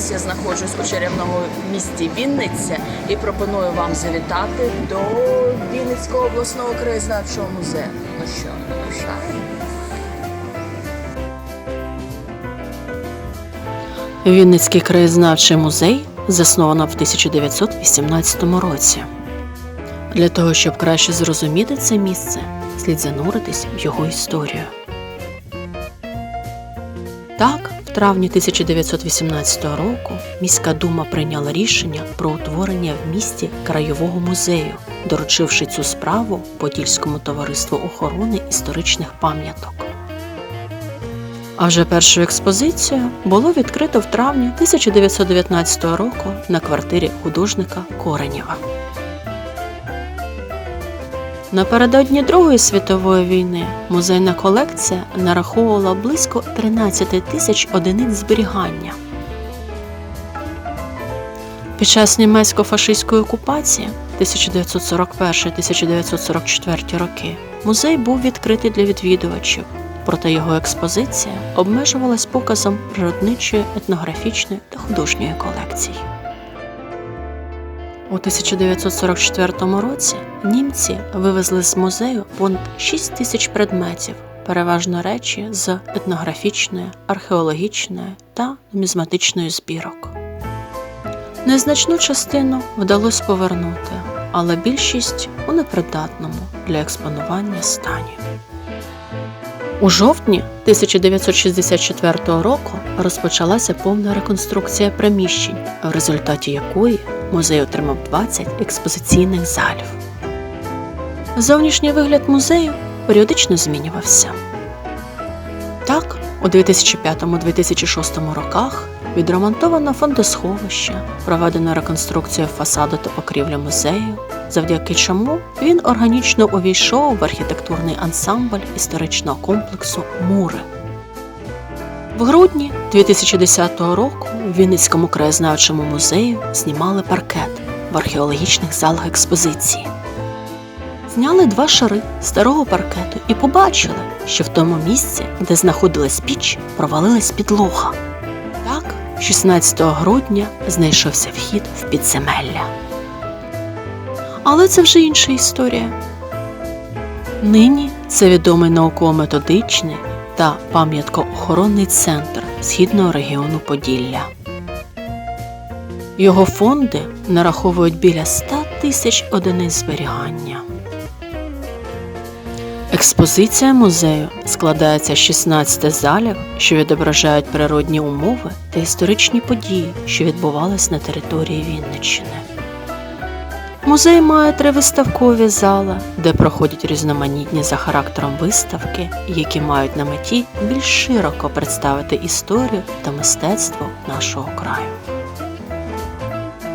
Зараз я знаходжусь у чарівному місті Вінниця і пропоную вам завітати до Вінницького обласного краєзнавчого музею. Ну що, рушаємо? Вінницький краєзнавчий музей засновано в 1918 році. Для того, щоб краще зрозуміти це місце, слід зануритись в його історію. Так, травні 1918 року міська дума прийняла рішення про утворення в місті краєвого музею, доручивши цю справу Подільському товариству охорони історичних пам'яток. А вже першу експозицію було відкрито в травні 1919 року на квартирі художника Коренєва. Напередодні Другої світової війни музейна колекція нараховувала близько 13 тисяч одиниць зберігання. Під час німецько-фашистської окупації 1941-1944 роки музей був відкритий для відвідувачів, проте його експозиція обмежувалась показом природничої, етнографічної та художньої колекцій. У 1944 році німці вивезли з музею понад 6 тисяч предметів, переважно речі з етнографічної, археологічної та нумізматичної збірок. Незначну частину вдалося повернути, але більшість у непридатному для експонування стані. У жовтні 1964 року розпочалася повна реконструкція приміщень, в результаті якої музей отримав 20 експозиційних залів. Зовнішній вигляд музею періодично змінювався. Так, у 2005-2006 роках відремонтовано фондосховище, проведено реконструкцію фасаду та покрівлі музею, завдяки чому він органічно увійшов в архітектурний ансамбль історичного комплексу Мури. В грудні 2010 року в Вінницькому краєзнавчому музеї знімали паркет в археологічних залах експозиції. Зняли два шари старого паркету і побачили, що в тому місці, де знаходилась піч, провалилась підлога. Так, 16 грудня знайшовся вхід в підземелля. Але це вже інша історія. Нині це відомий науково-методичний та пам'яткоохоронний центр Східного регіону Поділля. Його фонди нараховують біля 100 тисяч одиниць зберігання. Експозиція музею складається з 16 залів, що відображають природні умови та історичні події, що відбувались на території Вінниччини. Музей має три виставкові зали, де проходять різноманітні за характером виставки, які мають на меті більш широко представити історію та мистецтво нашого краю.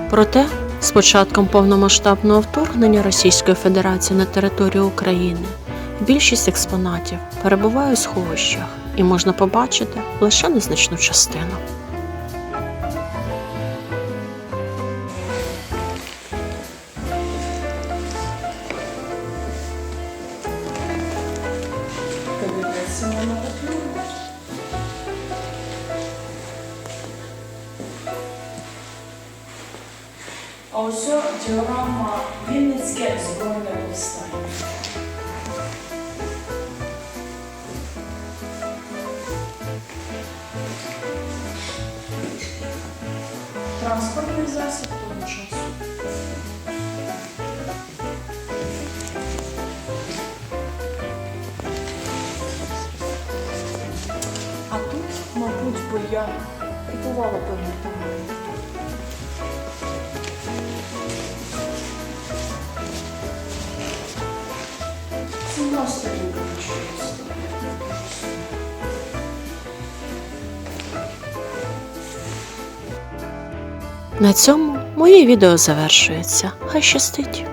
Проте, з початком повномасштабного вторгнення Російської Федерації на територію України, більшість експонатів перебуває у сховищах і можна побачити лише незначну частину. А ось діорама Вінницьке збройне повстання. Транспортний засіб бо я купувала. Сама сторінка нашої історії. На цьому моє відео завершується. Хай щастить!